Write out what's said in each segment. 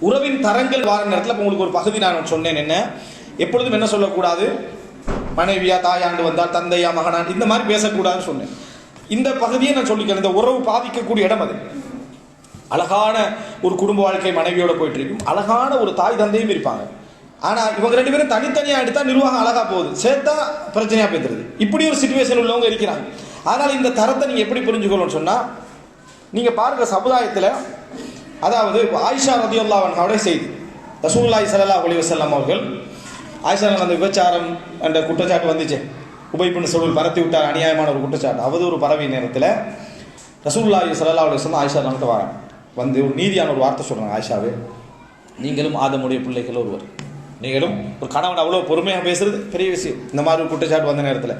உறவின் தரங்கள் வார நேரத்தில் இப்போ உங்களுக்கு ஒரு பகுதி நான் சொன்னேன் என்ன? எப்பொழுதும் என்ன சொல்லக்கூடாது? மனைவியா தாயாண்டு வந்தால் தந்தையா மகனான் இந்த மாதிரி பேசக்கூடாதுன்னு சொன்னேன். இந்த பகுதியை நான் சொல்லிக்கிறேன். இந்த உறவு பாதிக்கக்கூடிய இடம் அது. அழகான ஒரு குடும்ப வாழ்க்கை மனைவியோட போயிட்டு இருக்கும். அழகான ஒரு தாய் தந்தையும் இருப்பாங்க. ஆனா இவங்க ரெண்டு பேரும் தனித்தனியா எடுத்தா நிர்வாகம் அழகா போகுது. சேர்த்தா பிரச்சனையா போயிருது இப்படி ஒரு சுச்சுவேஷன் உள்ளவங்க இருக்கிறாங்க. அதனால இந்த தரத்தை நீங்க எப்படி புரிஞ்சுக்கணும்னு சொன்னா நீங்க பாருங்க சமுதாயத்துல அதாவது ஆயிஷா ரதியுல்லா அவனுடைய செய்தி. ரசூல்லாய் ஸல்லல்லாஹு அலைஹி வஸல்லம் அவர்கள் ஆயிஷா அந்த விபச்சாரம் என்ற குற்றச்சாட்டு வந்துச்சு. உபைப்புன்னு சொல்லி பரத்தி விட்டார் அநியாயமான ஒரு குற்றச்சாட்டு. அது ஒரு பறவை நேரத்தில் ரசூல்லாய் ஸல்லல்லாஹு அலைஹி வஸல்லம் ஆயிஷா நம்மகிட்ட வராங்க. வந்து ஒரு நீதியான ஒரு வார்த்தை சொல்கிறாங்க ஆயிஷாவே. நீங்களும் ஆதமுடைய பிள்ளைகள் ஒருவர். நீங்களும் ஒரு கணவன் அவ்வளோ பொறுமையாக பேசுறது பெரிய விஷயம். இந்த மாதிரி ஒரு குற்றச்சாட்டு வந்த நேரத்தில்.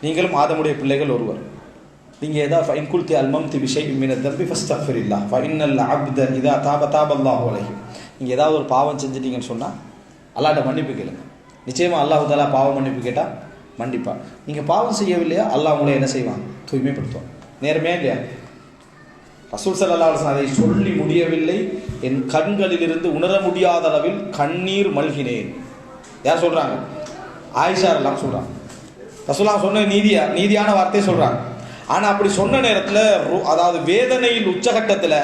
நீங்களும் ஆதமுடைய பிள்ளைகள் ஒருவர். நீங்கள் ஏதாவது ஃபைன் குல்தி அல்மம் தி விஷய் மீன தம்பி ஃபஸ்ட் அஃபர் இல்லா ஃபைனல் அப்த இதா தாப தாப அல்லாஹு நீங்கள் ஏதாவது ஒரு பாவம் செஞ்சிட்டீங்கன்னு சொன்னால் அல்லாட்ட மன்னிப்பு கேளுங்க. நிச்சயமாக அல்லாஹ் தாலா பாவம் மன்னிப்பு கேட்டால் மன்னிப்பா. நீங்கள் பாவம் செய்யவில்லையா? அல்லாஹ் உங்களை என்ன செய்வாங்க தூய்மைப்படுத்துவாங்க நேர்மையா இல்லையா? ரசூல் சல்லா அதை சொல்லி முடியவில்லை. என் கண்களிலிருந்து உணர முடியாத அளவில் கண்ணீர் மல்கினேன். யார் சொல்கிறாங்க ஆயிஷா எல்லாம் சொல்கிறாங்க ரசூலா சொன்ன நீதியா? நீதியான வார்த்தையை சொல்கிறாங்க ஆனால் அப்படி சொன்ன நேரத்தில் அதாவது வேதனையில் உச்சகட்டத்தில்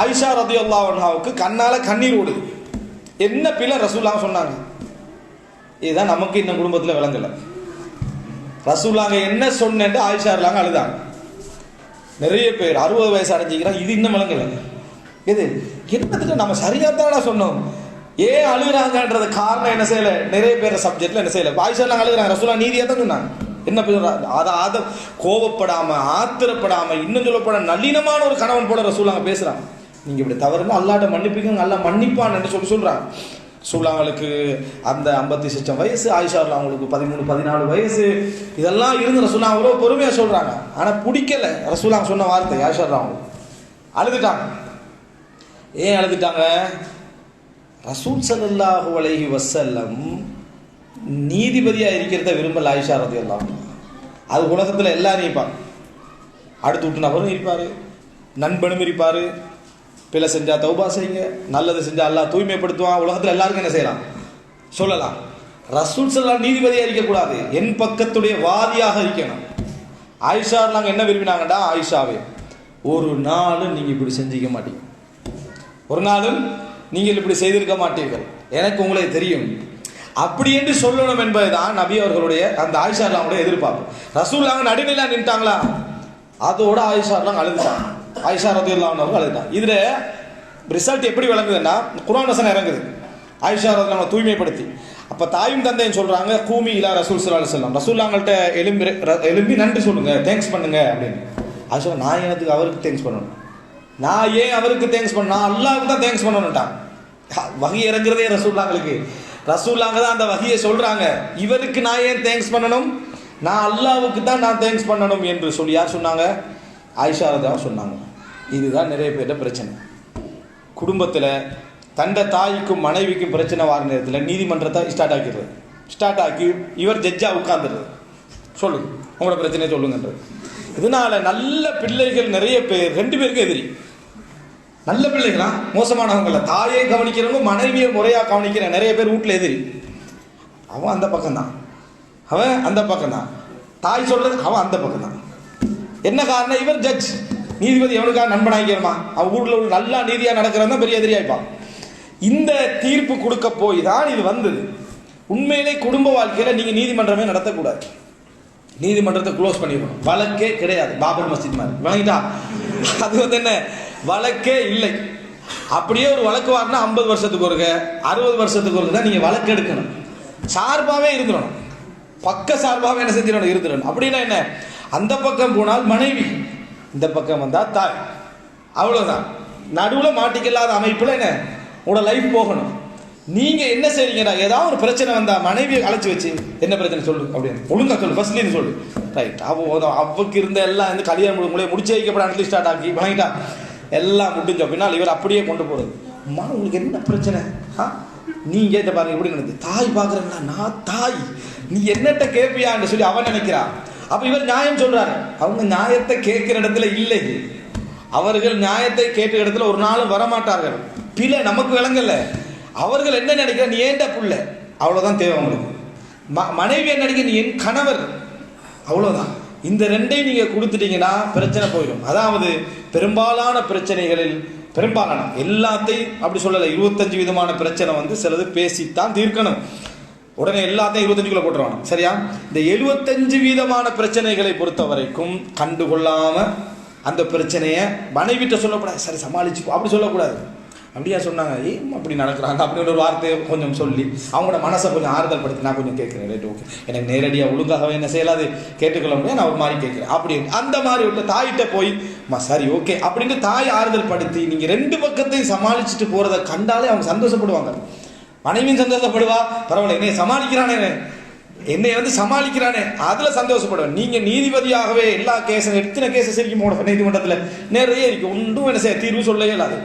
ஆயிஷா ரதியுல்லாவுக்கு கண்ணால் கண்ணீர் ஓடுது. என்ன பிள்ளை ரசூலா சொன்னாங்க. இதுதான் நமக்கு இன்னும் குடும்பத்தில் விளங்கலை ரசூல்லாங்க என்ன சொன்னேன்ட்டு ஆயிஷா இல்லாங்க அழுதாங்க. நிறைய பேர் அறுபது வயசு அடைஞ்சிக்கிறான் இது இன்னும் விளங்கல இது என்னத்துக்கு நம்ம சரியாக தானடா சொன்னோம்? ஏன் அழுகிறாங்கன்றது காரணம் என்ன செய்யலை? நிறைய பேர் சப்ஜெக்டில் என்ன செய்யலை? ஆயிஷா அழுகிறாங்க அழுகுறாங்க. ரசூலா நீதியாக தான் சொன்னாங்க. என்ன பேசுறா அதை அதை கோவப்படாம ஆத்திரப்படாம இன்னும் சொல்லப்பட நளினமான ஒரு கணவன் போல ரசூலாங்க பேசுறாங்க நீங்க இப்படி தவறுனா அல்லாட்ட மன்னிப்புங்க அல்லா மன்னிப்பான்னு சொல்லி சொல்றாங்க சூலாங்களுக்கு அந்த ஐம்பத்தி சிச்சம் வயசு ஆயிஷா அவங்களுக்கு பதிமூணு பதினாலு வயசு. இதெல்லாம் இருந்து ரசூலா அவ்வளோ பொறுமையாக சொல்கிறாங்க ஆனால் பிடிக்கல ரசூலாங்க சொன்ன வார்த்தை ஆயிஷா அவங்களுக்கு. அழுதுட்டாங்க. ஏன் அழுதுட்டாங்க? ரசூல் சல்லாஹு அலைஹி வசல்லம் நீதிபதியாக இருக்கிறத விரும்பல ஆயிஷா ரதியல்லாஹு எல்லாம் அது உலகத்தில் எல்லாரும் இருப்பாங்க. அடுத்து விட்டு நபரும் இருப்பார். நண்பனும் இருப்பார். பிள்ளை செஞ்சால் தௌபா செய்யுங்க. நல்லது செஞ்சால் எல்லாம் தூய்மைப்படுத்துவான். உலகத்தில் எல்லாருக்கும் என்ன செய்யலாம்? சொல்லலாம். ரசூல் செல்லாம் நீதிபதியாக இருக்கக்கூடாது. என் பக்கத்துடைய வாதியாக இருக்கணும். ஆயிஷா நாங்கள் என்ன விரும்பினாங்கடா? ஆயிஷாவே. ஒரு நாளும் நீங்கள் இப்படி செஞ்சிக்க மாட்டீங்க. ஒரு நாளும் நீங்கள் இப்படி செய்திருக்க மாட்டீர்கள். எனக்கு உங்களை தெரியும். அப்படி என்று சொல்லணும் என்பதுதான் நபி அவர்களுடைய அந்த ஆயிஷா அல்லாவுடைய எதிர்பார்ப்பு. ரசூல்லாங்க நடுநிலா நின்ட்டாங்களா? அதோட ஆயிஷா எல்லாம் அழுதுட்டாங்க. ஆயிஷா ரத்து இல்லாமல் அழுதுட்டாங்க. இதுல ரிசல்ட் எப்படி விளங்குதுன்னா குரான் வசனம் இறங்குது. ஆயிஷா ரத்து நம்ம தூய்மைப்படுத்தி. அப்ப தாயும் தந்தையும் சொல்றாங்க கூமி இலா ரசூல் சல்லா செல்லம் ரசூல்லாங்கள்ட்ட எலும்பி எலும்பி நன்றி சொல்லுங்க தேங்க்ஸ் பண்ணுங்க அப்படின்னு. ஆயிஷா நான் எனக்கு அவருக்கு தேங்க்ஸ் பண்ணணும். நான் ஏன் அவருக்கு தேங்க்ஸ் பண்ணா அல்லாவுக்கு தான் தேங்க்ஸ் பண்ணணும்ட்டான் வகை இறங்குறதே ரசூல்லாங்களுக்கு ரசூல்லாங்க தான் அந்த வகையை சொல்கிறாங்க இவருக்கு நான் ஏன் தேங்க்ஸ் பண்ணணும்? நான் அல்லாவுக்கு தான் நான் தேங்க்ஸ் பண்ணணும் என்று சொல்லி யார் சொன்னாங்க? ஆயிஷா தான் சொன்னாங்க. இதுதான் நிறைய பேர்ட்ட பிரச்சனை. குடும்பத்தில் தண்ட தாய்க்கும் மனைவிக்கும் பிரச்சனை வார நேரத்தில் நீதிமன்றத்தை ஸ்டார்ட் ஆக்கிடுறது. ஸ்டார்ட் ஆக்கி இவர் ஜட்ஜாக உட்காந்துடுறது சொல்லுங்க. உங்களோட பிரச்சனையை சொல்லுங்கன்றது. இதனால நல்ல பிள்ளைகள் நிறைய பேர் ரெண்டு பேருக்கும் எதிரி. நல்ல பிள்ளைகளா? மோசமானவங்கள. தாயை கவனிக்கிறவங்க மனைவியை முறையாக கவனிக்கிற நிறைய பேர் வீட்டில் எதிரி. அவன் அந்த பக்கம் தான் அவன் அந்த பக்கம் தான் தாய் சொல்றது அவன் அந்த பக்கம் தான் என்ன காரணம்? இவர் ஜட்ஜ் நீதிபதி எவனுக்காக நண்பனாகிக்கிறமா அவன் ஊரில் உள்ள நல்லா நீதியாக நடக்கிறவன் தான் பெரிய எதிரியாய்ப்பான் இந்த தீர்ப்பு கொடுக்க போய் தான் இது வந்தது. உண்மையிலே குடும்ப வாழ்க்கையில் நீங்கள் நீதிமன்றமே நடத்தக்கூடாது. நீதிமன்றத்தை க்ளோஸ் பண்ணிடணும் வழக்கே கிடையாது. பாபர் மஸ்ஜித் மாதிரி. வழங்கிட்டா அது வந்து என்ன? வழக்கே இல்லை. அப்படியே ஒரு வழக்கு வரனா ஐம்பது வருஷத்துக்கு ஒருக்க அறுபது வருஷத்துக்கு ஒருக்க தான் நீங்கள் வழக்கு எடுக்கணும். சார்பாகவே இருந்துடணும் பக்க சார்பாகவே என்ன செஞ்சிடணும்? இருந்துடணும் அப்படின்னா என்ன? அந்த பக்கம் போனால் மனைவி இந்த பக்கம் வந்தால் தாய். அவ்வளோதான் நடுவில் மாட்டிக்கலாத அமைப்பில் என்ன? உங்களோட லைஃப் போகணும். நீங்க என்ன செய்றீங்கடா ஏதாவது ஒரு பிரச்சனை வந்தா மனைவியை அழைச்சி வச்சு என்ன பிரச்சனை சொல்லு? அப்படின்னு. ஒழுங்கா சொல்லு ஃபர்ஸ்ட்ல சொல்லு. ரைட் அவ உத- இருந்த எல்லாம் வந்து கல்யாணம் முடி- முடிய முடிச்சு வைக்கப்பட ஸ்டார்ட் ஆகி வணங்கிட்டா. எல்லாம் முடிஞ்சோம் அப்படின்னா இவர் அப்படியே கொண்டு போறது அம்மா உங்களுக்கு என்ன பிரச்சனை? ஆ? நீ கேட்ட பாருங்க எப்படி நடந்து தாய் பாக்குறீங்களா நான் தாய். நீ என்னட்ட கேட்பியான்னு சொல்லி அவன் நினைக்கிறான் அப்ப இவர் நியாயம் சொல்றாரு. அவங்க நியாயத்தை கேட்கிற இடத்துல இல்லை. அவர்கள் நியாயத்தை கேட்கிற இடத்துல ஒரு நாளும் வரமாட்டார்கள். பிழை நமக்கு விளங்கல. அவர்கள் என்ன நினைக்கிற? நீ ஏண்ட புள்ள? அவ்வளோதான் தேவை அவங்களுக்கு. ம- மனைவி என்ன நினைக்கிற? நீ என் கணவர். அவ்வளோதான் இந்த ரெண்டையும் நீங்கள் கொடுத்துட்டீங்கன்னா பிரச்சனை போயிடும். அதாவது பெரும்பாலான பிரச்சனைகளில் பெரும்பாலான எல்லாத்தையும் அப்படி சொல்லலை இருபத்தஞ்சு விதமான பிரச்சனை வந்து சிலது பேசித்தான் தீர்க்கணும். உடனே எல்லாத்தையும் இருபத்தஞ்சுக்குள்ள போட்டுருவாங்க. சரியா? இந்த எழுபத்தஞ்சு வீதமான பிரச்சனைகளை பொறுத்த வரைக்கும் கண்டுகொள்ளாமல் அந்த பிரச்சனையை மனைவிட்ட சொல்லக்கூடாது. சரி சமாளிச்சு அப்படி சொல்லக்கூடாது. அப்படியா சொன்னாங்க. ஏன் அப்படி நடக்கிறாங்க? அப்படின்னு ஒரு வார்த்தையை கொஞ்சம் சொல்லி அவங்களோட மனசை கொஞ்சம் ஆறுதல் படுத்தி நான் கொஞ்சம் கேட்குறேன். ரைட் ஓகே எனக்கு நேரடியாக ஒழுங்காகவே என்ன செய்யலாது? கேட்டுக்கொள்ள முடியாது நான் ஒரு மாதிரி கேட்குறேன். அப்படி அந்த மாதிரி உள்ள தாயிட்ட போய் சரி ஓகே அப்படின்னு தாய் ஆறுதல் படுத்தி நீங்கள் ரெண்டு பக்கத்தையும் சமாளிச்சுட்டு போகிறத கண்டாலே அவங்க சந்தோஷப்படுவாங்க. மனைவியும் சந்தோஷப்படுவா? பரவாயில்ல என்னை சமாளிக்கிறானே என்னை வந்து சமாளிக்கிறானே. அதில் சந்தோஷப்படுவேன். நீங்கள் நீதிபதியாகவே எல்லா கேஸும் எத்தனை கேஸை சரிக்கும் போட நீதிமன்றத்தில் நிறைய இருக்கு. ஒன்றும் என்ன செய்ய தீர்வு சொல்ல இயலாது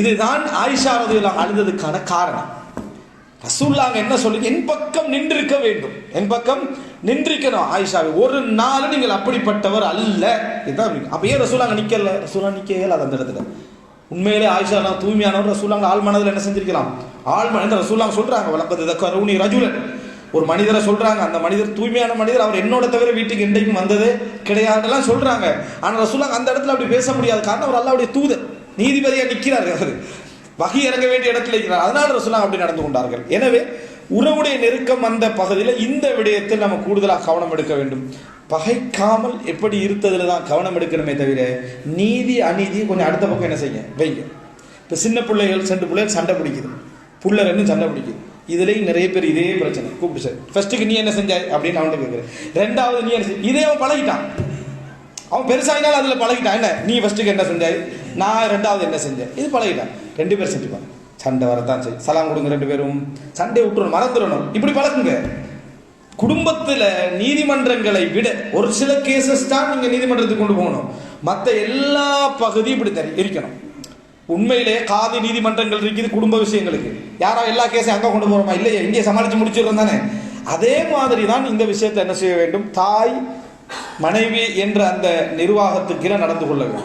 இதுதான் ஆயிஷா ரதியெல்லாம் அழுததுக்கான காரணம். ரசூல்லாங்க என்ன சொல்லி என் பக்கம் நின்றிருக்க வேண்டும். என் பக்கம் நின்றிருக்கணும் ஆயிஷாவை. ஒரு நாள் நீங்கள் அப்படிப்பட்டவர் அல்ல. இதுதான் அப்பயே ரசூலாங்க நிக்கல? ரசூலா நிக்க இயலாது அந்த இடத்துல? உண்மையிலே ஆயிஷா நான் தூய்மையானவர் ரசூலாங்க ஆள் மனதில் என்ன செஞ்சிருக்கலாம்? ஆள் மனதில் ரசூலாங்க சொல்றாங்க வழக்கத்து தக்கரூனி ரஜுலன். ஒரு மனிதரை சொல்றாங்க அந்த மனிதர் தூய்மையான மனிதர் அவர் என்னோட தவிர வீட்டுக்கு இன்றைக்கும் வந்ததே கிடையாதுலாம் சொல்றாங்க. ஆனால் ரசூலாங்க அந்த இடத்துல அப்படி பேச முடியாது. காரணம் அவர் அல்லாவுடைய தூதர். நீதிபதியாக நிற்கிறார்கள் அவர். வகி இறங்க வேண்டிய இடத்துல இருக்கிறார். அதனால ரசூலாங்க அப்படி நடந்து கொண்டார்கள். எனவே உறவுடைய நெருக்கம் வந்த பகுதியில் இந்த விடயத்தில் நம்ம கூடுதலாக கவனம் எடுக்க வேண்டும். பகைக்காமல் எப்படி இருந்ததில் தான் கவனம் எடுக்கணுமே தவிர நீதி அநீதி கொஞ்சம் அடுத்த பக்கம் என்ன செய்ய வைங்க. இப்போ சின்ன பிள்ளைகள் சென்று பிள்ளைகள் சண்டை பிடிக்குது. புள்ள ரெண்டும் சண்டை பிடிக்குது. இதுலேயும் நிறைய பேர் இதே பிரச்சனை. கூப்பிட்டு சார். ஃபர்ஸ்ட்டுக்கு நீ என்ன செஞ்சாய் அப்படின்னு அவன்கிட்ட கேட்குறேன் ரெண்டாவது நீ என்ன செஞ்ச இதே அவன் பழகிட்டான். அவன் பெருசாகினாலும் அதில் பழகிட்டான். என்ன? நீ ஃபர்ஸ்ட்டுக்கு என்ன செஞ்சாய் நான் ரெண்டாவது என்ன செஞ்சேன்? இது பழகிட்டேன். ரெண்டு பேரும் செஞ்சுப்பாங்க சண்டை வரத்தான் செய்யும். சலாம் கொடுங்க ரெண்டு பேரும். சண்டை விட்டுறணும் மறந்துடணும். இப்படி பழக்குங்க. குடும்பத்தில் நீதிமன்றங்களை விட ஒரு சில கேசஸ் தான் நீங்கள் நீதிமன்றத்துக்கு கொண்டு போகணும். மற்ற எல்லா பகுதியும் இப்படி தெரி- இருக்கணும் உண்மையிலே காதி நீதிமன்றங்கள் இருக்குது குடும்ப விஷயங்களுக்கு. யாரோ எல்லா கேஸையும் அங்கே கொண்டு போகிறோமா இல்லையா இங்கே சமாளித்து முடிச்சிடுறோம் தானே? அதே மாதிரி தான் இந்த விஷயத்தை என்ன செய்ய வேண்டும்? தாய் மனைவி என்ற அந்த நிர்வாகத்துக்கு நடந்து கொள்ள வேண்டும்.